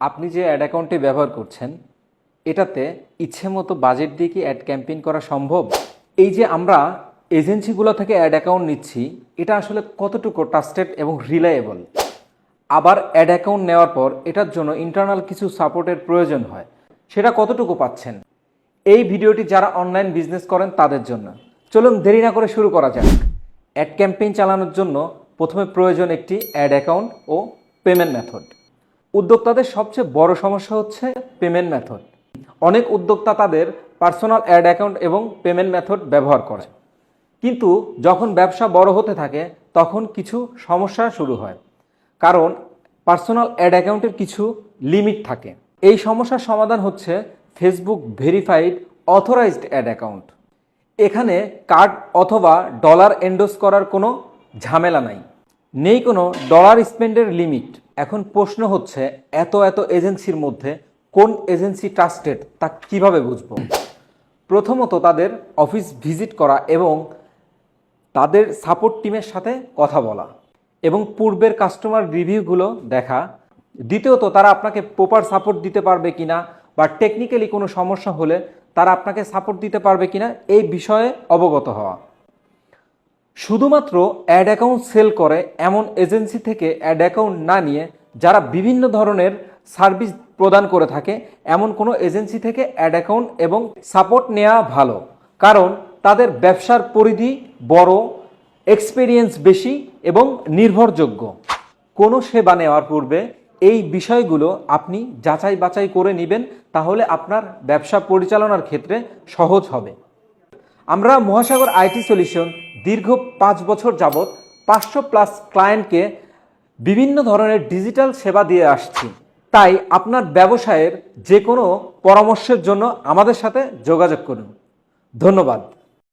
আপনি যে অ্যাড অ্যাকাউন্টটি ব্যবহার করছেন, এটাতে ইচ্ছে মতো বাজেট দিয়ে কি অ্যাড ক্যাম্পেইন করা সম্ভব? এই যে আমরা এজেন্সিগুলো থেকে অ্যাড অ্যাকাউন্ট নিচ্ছি, এটা আসলে কতটুকু ট্রাস্টেড এবং রিলায়েবল আবার অ্যাড অ্যাকাউন্ট নেওয়ার পর এটার জন্য ইন্টারনাল কিছু সাপোর্টের প্রয়োজন হয়, সেটা কতটুকু পাচ্ছেন? এই ভিডিওটি যারা অনলাইন বিজনেস করেন, তাদের জন্য। চলুন দেরি না করে শুরু করা যাক। অ্যাড ক্যাম্পেইন চালানোর জন্য প্রথমে প্রয়োজন একটি অ্যাড অ্যাকাউন্ট ও পেমেন্ট মেথড উদ্যোক্তাদের সবচেয়ে বড় সমস্যা হচ্ছে পেমেন্ট মেথড অনেক উদ্যোক্তা তাদের পার্সোনাল অ্যাড অ্যাকাউন্ট এবং পেমেন্ট মেথড ব্যবহার করে। কিন্তু যখন ব্যবসা বড় হতে থাকে, তখন কিছু সমস্যা শুরু হয়। কারণ পার্সোনাল অ্যাড অ্যাকাউন্টের কিছু লিমিট থাকে। এই সমস্যার সমাধান হচ্ছে Facebook verified authorised ad account এখানে কার্ড অথবা ডলার এন্ডোস করার কোনো ঝামেলা নাই। নেই কোনো ডলার স্পেন্ডের লিমিট এখন প্রশ্ন হচ্ছে, এত এত এজেন্সির মধ্যে কোন এজেন্সি ট্রাস্টেড তা কীভাবে বুঝব? প্রথমত তাদের অফিস ভিজিট করা এবং তাদের সাপোর্ট টিমের সাথে কথা বলা এবং পূর্বের কাস্টমার রিভিউগুলো দেখা। দ্বিতীয়ত, তারা আপনাকে প্রপার সাপোর্ট দিতে পারবে কিনা বা টেকনিক্যালি কোনো সমস্যা হলে তারা আপনাকে সাপোর্ট দিতে পারবে কিনা, এই বিষয়ে অবগত হওয়া। শুধুমাত্র অ্যাড অ্যাকাউন্ট সেল করে এমন এজেন্সি থেকে অ্যাড অ্যাকাউন্ট না নিয়ে যারা বিভিন্ন ধরনের সার্ভিস প্রদান করে থাকে, এমন কোনো এজেন্সি থেকে অ্যাড অ্যাকাউন্ট এবং সাপোর্ট নেওয়া ভালো। কারণ তাদের ব্যবসার পরিধি বড় এক্সপিরিয়েন্স বেশি এবং নির্ভরযোগ্য। কোনো সেবা নেওয়ার পূর্বে এই বিষয়গুলো আপনি যাচাই বাছাই করে নেবেন, তাহলে আপনার ব্যবসা পরিচালনার ক্ষেত্রে সহজ হবে। আমরা মহাসাগর আইটি সলিউশন দীর্ঘ পাঁচ বছর যাবৎ পাঁচশো প্লাস ক্লায়েন্টকে বিভিন্ন ধরনের ডিজিটাল সেবা দিয়ে আসছি। তাই আপনার ব্যবসায়ের যে কোনো পরামর্শের জন্য আমাদের সাথে যোগাযোগ করুন। ধন্যবাদ।